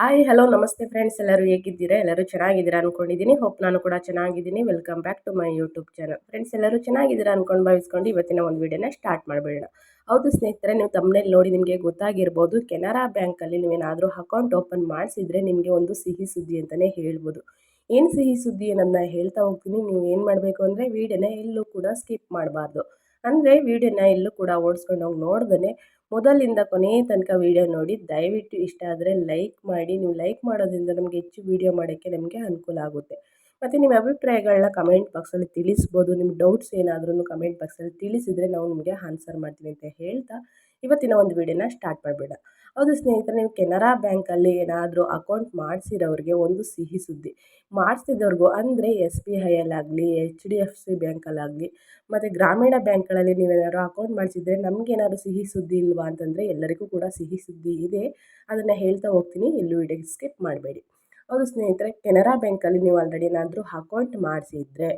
Hi hello ನಮಸ್ತೆ friends ಎಲ್ಲರೂ ಹೇಗಿದ್ದೀರಾ? ಎಲ್ಲರೂ ಚೆನ್ನಾಗಿದ್ದೀರಾ ಅಂದ್ಕೊಂಡಿದ್ದೀನಿ ಹೋಪ್ ನಾನು ಕೂಡ ಚೆನ್ನಾಗಿದ್ದೀನಿ. Welcome back to my YouTube channel friends ಎಲ್ಲರೂ ಚೆನ್ನಾಗಿದ್ದೀರಾ ಅಂದ್ಕೊಂಡು ಭಾವಿಸ್ಕೊಂಡು ಇವತ್ತಿನ ಒಂದು ವಿಡಿಯೋನ ಸ್ಟಾರ್ಟ್ ಮಾಡಬೇಡ ಹೌದು ಸ್ನೇಹಿತರೆ, ನೀವು ತಮ್ಮನೇಲಿ ನೋಡಿ ನಿಮಗೆ ಗೊತ್ತಾಗಿರ್ಬೋದು. ಕೆನರಾ ಬ್ಯಾಂಕಲ್ಲಿ ನೀವೇನಾದರೂ ಅಕೌಂಟ್ ಓಪನ್ ಮಾಡಿಸಿದರೆ ನಿಮಗೆ ಒಂದು ಸಿಹಿ ಸುದ್ದಿ ಅಂತಲೇ ಹೇಳ್ಬೋದು. ಏನು ಸಿಹಿ ಸುದ್ದಿ ಅನ್ನೋದನ್ನ ಹೇಳ್ತಾ ಹೋಗ್ತೀನಿ. ನೀವು ಏನು ಮಾಡಬೇಕು ಅಂದರೆ ವೀಡಿಯೋನ ಎಲ್ಲೂ ಕೂಡ ಸ್ಕಿಪ್ ಮಾಡಬಾರ್ದು. ಅಂದರೆ ವೀಡಿಯೋನ ಎಲ್ಲೂ ಕೂಡ ಓಡಿಸ್ಕೊಂಡು ಹೋಗಿ ನೋಡ್ದೇ ಮೊದಲಿಂದ ಕೊನೆಯ ತನಕ ವೀಡಿಯೋ ನೋಡಿ, ದಯವಿಟ್ಟು ಇಷ್ಟ ಆದರೆ ಲೈಕ್ ಮಾಡಿ. ನೀವು ಲೈಕ್ ಮಾಡೋದ್ರಿಂದ ನಮಗೆ ಹೆಚ್ಚು ವೀಡಿಯೋ ಮಾಡೋಕ್ಕೆ ನಮಗೆ ಅನುಕೂಲ ಆಗುತ್ತೆ. ಮತ್ತು ನಿಮ್ಮ ಅಭಿಪ್ರಾಯಗಳನ್ನ ಕಮೆಂಟ್ ಬಾಕ್ಸಲ್ಲಿ ತಿಳಿಸ್ಬೋದು. ನಿಮ್ಮ ಡೌಟ್ಸ್ ಏನಾದ್ರೂ ಕಮೆಂಟ್ ಬಾಕ್ಸಲ್ಲಿ ತಿಳಿಸಿದರೆ ನಾವು ನಿಮಗೆ ಆನ್ಸರ್ ಮಾಡ್ತೀವಿ ಅಂತ ಹೇಳ್ತಾ ಇವತ್ತಿನ ಒಂದು ವಿಡಿಯೋನ ಸ್ಟಾರ್ಟ್ ಮಾಡಿಬಿಡ ಹೌದು ಸ್ನೇಹಿತರೆ, ನೀವು ಕೆನರಾ ಬ್ಯಾಂಕಲ್ಲಿ ಏನಾದರೂ ಅಕೌಂಟ್ ಮಾಡಿಸಿರೋರಿಗೆ ಒಂದು ಸಿಹಿ ಸುದ್ದಿ. ಮಾಡಿಸಿದವ್ರಿಗೂ ಅಂದರೆ ಎಸ್ ಬಿ ಐಯಲ್ಲಾಗಲಿ ಎಚ್ ಡಿ ಎಫ್ ಸಿ ಬ್ಯಾಂಕಲ್ಲಾಗಲಿ ಮತ್ತು ಗ್ರಾಮೀಣ ಬ್ಯಾಂಕ್ಗಳಲ್ಲಿ ನೀವೇನಾದ್ರು ಅಕೌಂಟ್ ಮಾಡಿಸಿದರೆ ನಮಗೇನಾದ್ರು ಸಿಹಿ ಸುದ್ದಿ ಇಲ್ವಾ ಅಂತಂದರೆ ಎಲ್ಲರಿಗೂ ಕೂಡ ಸಿಹಿ ಸುದ್ದಿ ಇದೆ. ಅದನ್ನು ಹೇಳ್ತಾ ಹೋಗ್ತೀನಿ. ಎಲ್ಲೂ ವಿಡಿಯೋ ಸ್ಕಿಪ್ ಮಾಡಬೇಡಿ. ಹೌದು ಸ್ನೇಹಿತರೆ, ಕೆನರಾ ಬ್ಯಾಂಕಲ್ಲಿ ನೀವು ಆಲ್ರೆಡಿ ಏನಾದರೂ ಅಕೌಂಟ್ ಮಾಡಿಸಿದ್ರೆ,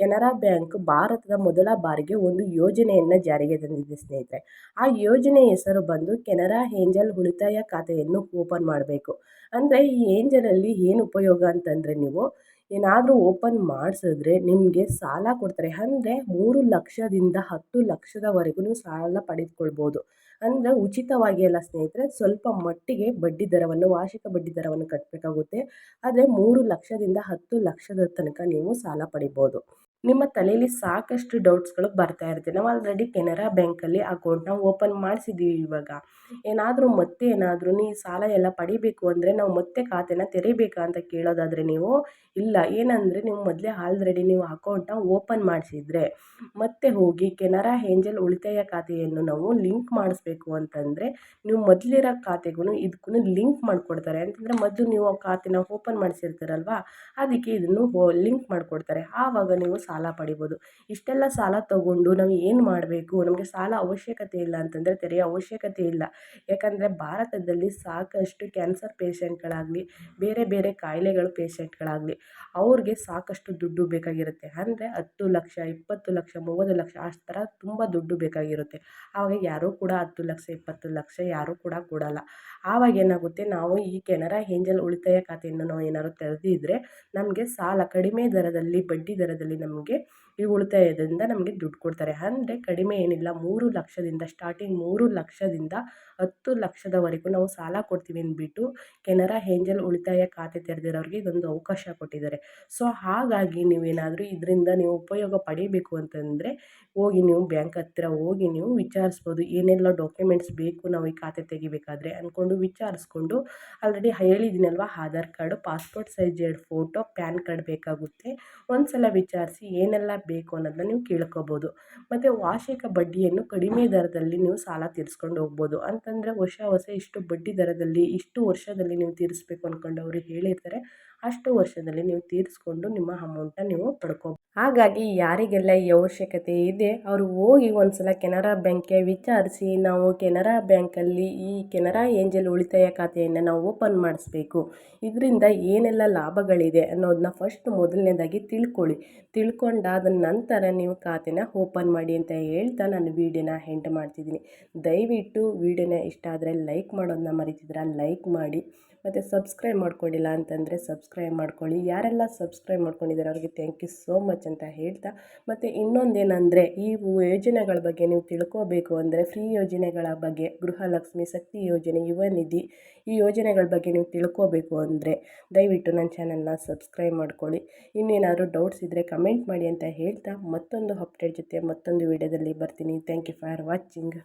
ಕೆನರಾ ಬ್ಯಾಂಕ್ ಭಾರತದ ಮೊದಲ ಬಾರಿಗೆ ಒಂದು ಯೋಜನೆಯನ್ನು ಜಾರಿಗೆ ತಂದಿದೆ ಸ್ನೇಹಿತರೆ. ಆ ಯೋಜನೆ ಹೆಸರು ಬಂದು ಕೆನರಾ ಏಂಜಲ್ ಉಳಿತಾಯ ಖಾತೆಯನ್ನು ಓಪನ್ ಮಾಡಬೇಕು. ಅಂದರೆ ಈ ಏಂಜಲಲ್ಲಿ ಏನು ಉಪಯೋಗ ಅಂತಂದರೆ ನೀವು ಏನಾದರೂ ಓಪನ್ ಮಾಡಿಸಿದ್ರೆ ನಿಮಗೆ ಸಾಲ ಕೊಡ್ತಾರೆ. ಅಂದರೆ ಮೂರು ಲಕ್ಷದಿಂದ ಹತ್ತು ಲಕ್ಷದವರೆಗೂ ಸಾಲ ಪಡೆದುಕೊಳ್ಬೋದು. ಅಂದರೆ ಉಚಿತವಾಗಿ ಅಲ್ಲ ಸ್ನೇಹಿತರೆ, ಸ್ವಲ್ಪ ಮಟ್ಟಿಗೆ ಬಡ್ಡಿ ದರವನ್ನು, ವಾರ್ಷಿಕ ಬಡ್ಡಿ ದರವನ್ನು ಕಟ್ಟಬೇಕಾಗುತ್ತೆ ಆದರೆ ಮೂರು ಲಕ್ಷದಿಂದ ಹತ್ತು ಲಕ್ಷದ ತನಕ ನೀವು ಸಾಲ ಪಡಿಬೋದು. ನಿಮ್ಮ ತಲೆಯಲ್ಲಿ ಸಾಕಷ್ಟು ಡೌಟ್ಸ್ಗಳು ಬರ್ತಾ ಇರುತ್ತೆ. ನಾವು ಆಲ್ರೆಡಿ ಕೆನರಾ ಬ್ಯಾಂಕಲ್ಲಿ ಅಕೌಂಟ್ನ ಓಪನ್ ಮಾಡಿಸಿದ್ದೀವಿ ಇವಾಗ. ಏನಾದರೂ ಮತ್ತೆ ಏನಾದರೂ ನೀವು ಸಾಲ ಎಲ್ಲ ಪಡಿಬೇಕು ಅಂದರೆ ನಾವು ಮತ್ತೆ ಖಾತೆನ ತೆರೀಬೇಕಾ ಅಂತ ಕೇಳೋದಾದರೆ ನೀವು ಇಲ್ಲ. ಏನಂದರೆ ನೀವು ಮೊದಲೇ ಆಲ್ರೆಡಿ ನೀವು ಅಕೌಂಟ್ನ ಓಪನ್ ಮಾಡಿಸಿದ್ರೆ ಮತ್ತೆ ಹೋಗಿ ಕೆನರಾ ಏಂಜಲ್ ಉಳಿತಾಯ ಖಾತೆಯನ್ನು ನಾವು ಲಿಂಕ್ ಮಾಡಿಸ್ಬೇಕು ಅಂತಂದರೆ ನೀವು ಮೊದಲಿರೋ ಖಾತೆಗೂ ಇದಕ್ಕೂ ಲಿಂಕ್ ಮಾಡಿಕೊಡ್ತಾರೆ. ಅಂತಂದರೆ ಮೊದಲು ನೀವು ಆ ಖಾತೆನ ಓಪನ್ ಮಾಡಿಸಿರ್ತೀರಲ್ವ? ಅದಕ್ಕೆ ಇದನ್ನು ಲಿಂಕ್ ಮಾಡಿಕೊಡ್ತಾರೆ. ಆವಾಗ ನೀವು ಸಾಲ ಪಡಿಬೋದು. ಇಷ್ಟೆಲ್ಲ ಸಾಲ ತಗೊಂಡು ನಾವು ಏನು ಮಾಡಬೇಕು? ನಮಗೆ ಸಾಲ ಅವಶ್ಯಕತೆ ಇಲ್ಲ ಅಂತಂದರೆ ತೆರೆಯ ಅವಶ್ಯಕತೆ ಇಲ್ಲ. ಯಾಕಂದರೆ ಭಾರತದಲ್ಲಿ ಸಾಕಷ್ಟು ಕ್ಯಾನ್ಸರ್ ಪೇಷಂಟ್ಗಳಾಗಲಿ ಬೇರೆ ಬೇರೆ ಕಾಯಿಲೆಗಳು ಪೇಷೆಂಟ್ಗಳಾಗಲಿ ಅವ್ರಿಗೆ ಸಾಕಷ್ಟು ದುಡ್ಡು ಬೇಕಾಗಿರುತ್ತೆ. ಅಂದರೆ ಹತ್ತು ಲಕ್ಷ, ಇಪ್ಪತ್ತು ಲಕ್ಷ, ಮೂವತ್ತು ಲಕ್ಷ ಅಷ್ಟು ಥರ ತುಂಬ ದುಡ್ಡು ಬೇಕಾಗಿರುತ್ತೆ. ಆವಾಗ ಯಾರೂ ಕೂಡ ಹತ್ತು ಲಕ್ಷ, ಇಪ್ಪತ್ತು ಲಕ್ಷ ಯಾರೂ ಕೂಡ ಕೊಡಲ್ಲ. ಆವಾಗ ಏನಾಗುತ್ತೆ, ನಾವು ಈ ಕೆನರಾ ಏಂಜಲ್ ಉಳಿತಾಯ ಖಾತೆಯನ್ನು ನಾವು ಏನಾದ್ರು ತೆರೆದಿದ್ದರೆ ನಮಗೆ ಸಾಲ ಕಡಿಮೆ ದರದಲ್ಲಿ, ಬಡ್ಡಿ ದರದಲ್ಲಿ ನಮಗೆ ಈ ಉಳಿತಾಯದಿಂದ ನಮಗೆ ದುಡ್ಡು ಕೊಡ್ತಾರೆ. ಅಂದರೆ ಕಡಿಮೆ ಏನಿಲ್ಲ, ಮೂರು ಲಕ್ಷದಿಂದ ಸ್ಟಾರ್ಟಿಂಗ್ ಮೂರು ಲಕ್ಷದಿಂದ ಹತ್ತು ಲಕ್ಷದವರೆಗೂ ನಾವು ಸಾಲ ಕೊಡ್ತೀವಿ ಅಂದ್ಬಿಟ್ಟು ಕೆನರಾ ಏಂಜಲ್ ಉಳಿತಾಯ ಖಾತೆ ತೆರೆದಿರೋರಿಗೆ ಇದೊಂದು ಅವಕಾಶ ಕೊಟ್ಟಿದ್ದಾರೆ. ಸೊ ಹಾಗಾಗಿ ನೀವೇನಾದರೂ ಇದರಿಂದ ನೀವು ಉಪಯೋಗ ಪಡೀಬೇಕು ಅಂತಂದರೆ ಹೋಗಿ ನೀವು ಬ್ಯಾಂಕ್ ಹತ್ತಿರ ಹೋಗಿ ನೀವು ವಿಚಾರಿಸ್ಬೋದು, ಏನೆಲ್ಲ ಡಾಕ್ಯುಮೆಂಟ್ಸ್ ಬೇಕು ನಾವು ಈ ಖಾತೆ ತೆಗಿಬೇಕಾದ್ರೆ ಅಂದ್ಕೊಂಡು ವಿಚಾರಿಸ್ಕೊಂಡು ಆಲ್ರೆಡಿ ಹೇಳಿದ್ದೀನಲ್ವ ಆಧಾರ್ ಕಾರ್ಡು, ಪಾಸ್ಪೋರ್ಟ್ ಸೈಜ್ ಎರಡು ಫೋಟೋ, ಪ್ಯಾನ್ ಕಾರ್ಡ್ ಬೇಕಾಗುತ್ತೆ. ಒಂದು ಸಲ ವಿಚಾರಿಸಿ ಏನೆಲ್ಲ ಬೇಕು ಅನ್ನೋದನ್ನ ನೀವು ಕೇಳ್ಕೊಬೋದು. ಮತ್ತು ವಾರ್ಷಿಕ ಬಡ್ಡಿಯನ್ನು ಕಡಿಮೆ ದರದಲ್ಲಿ ನೀವು ಸಾಲ ತೀರಿಸ್ಕೊಂಡು ಹೋಗ್ಬೋದು. ಅಂತಂದರೆ ವರ್ಷ ಹೊಸ ಇಷ್ಟು ಬಡ್ಡಿ ದರದಲ್ಲಿ, ಇಷ್ಟು ವರ್ಷದಲ್ಲಿ ನೀವು ತೀರಿಸ್ಬೇಕು ಅಂದ್ಕೊಂಡು ಅವರು ಹೇಳಿರ್ತಾರೆ. ಅಷ್ಟು ವರ್ಷದಲ್ಲಿ ನೀವು ತೀರಿಸ್ಕೊಂಡು ನಿಮ್ಮ ಅಮೌಂಟನ್ನ ನೀವು ಪಡ್ಕೊ ಹಾಗಾಗಿ ಯಾರಿಗೆಲ್ಲ ಈ ಅವಶ್ಯಕತೆ ಇದೆ, ಅವರು ಹೋಗಿ ಒಂದು ಸಲ ಕೆನರಾ ಬ್ಯಾಂಕ್ಗೆ ವಿಚಾರಿಸಿ, ನಾವು ಕೆನರಾ ಬ್ಯಾಂಕಲ್ಲಿ ಈ ಕೆನರಾ ಏಂಜಲ್ ಉಳಿತಾಯ ಖಾತೆಯನ್ನು ನಾವು ಓಪನ್ ಮಾಡಿಸ್ಬೇಕು. ಇದರಿಂದ ಏನೆಲ್ಲ ಲಾಭಗಳಿದೆ ಅನ್ನೋದನ್ನ ಫಸ್ಟ್ ಮೊದಲನೇದಾಗಿ ತಿಳ್ಕೊಳ್ಳಿ. ತಿಳ್ಕೊಂಡಾದ ನಂತರ ನೀವು ಖಾತೆನ ಓಪನ್ ಮಾಡಿ ಅಂತ ಹೇಳ್ತಾ ನಾನು ವಿಡಿಯೋನ ಹೆಂಡ್ ಮಾಡ್ತಿದ್ದೀನಿ. ದಯವಿಟ್ಟು ವೀಡಿಯೋನ ಇಷ್ಟ ಆದರೆ ಲೈಕ್ ಮಾಡೋದನ್ನ ಮರಿತಿದ್ರೆ ಲೈಕ್ ಮಾಡಿ. ಮತ್ತು ಸಬ್ಸ್ಕ್ರೈಬ್ ಮಾಡ್ಕೊಂಡಿಲ್ಲ ಅಂತಂದರೆ ಸಬ್ಸ್ಕ್ರೈಬ್ ಮಾಡ್ಕೊಳ್ಳಿ. ಯಾರೆಲ್ಲ ಸಬ್ಸ್ಕ್ರೈಬ್ ಮಾಡ್ಕೊಂಡಿದ್ದಾರೆ ಅವ್ರಿಗೆ ಥ್ಯಾಂಕ್ ಯು ಸೋ ಮಚ್ ಅಂತ ಹೇಳ್ತಾ. ಮತ್ತು ಇನ್ನೊಂದೇನೆಂದರೆ, ಈ ಯೋಜನೆಗಳ ಬಗ್ಗೆ ನೀವು ತಿಳ್ಕೋಬೇಕು ಅಂದರೆ ಫ್ರೀ ಯೋಜನೆಗಳ ಬಗ್ಗೆ ಗೃಹಲಕ್ಷ್ಮಿ ಶಕ್ತಿ ಯೋಜನೆ, ಯುವ ನಿಧಿ, ಈ ಯೋಜನೆಗಳ ಬಗ್ಗೆ ನೀವು ತಿಳ್ಕೋಬೇಕು ಅಂದರೆ, ದಯವಿಟ್ಟು ನನ್ನ ಚಾನಲ್ನ ಸಬ್ಸ್ಕ್ರೈಬ್ ಮಾಡ್ಕೊಳ್ಳಿ. ಇನ್ನೇನಾದರೂ ಡೌಟ್ಸ್ ಇದ್ದರೆ ಕಮೆಂಟ್ ಮಾಡಿ ಅಂತ ಹೇಳ್ತಾ. ಮತ್ತೊಂದು ಅಪ್ಡೇಟ್ ಜೊತೆ ಮತ್ತೊಂದು ವಿಡಿಯೋದಲ್ಲಿ ಬರ್ತೀನಿ. Thank you for watching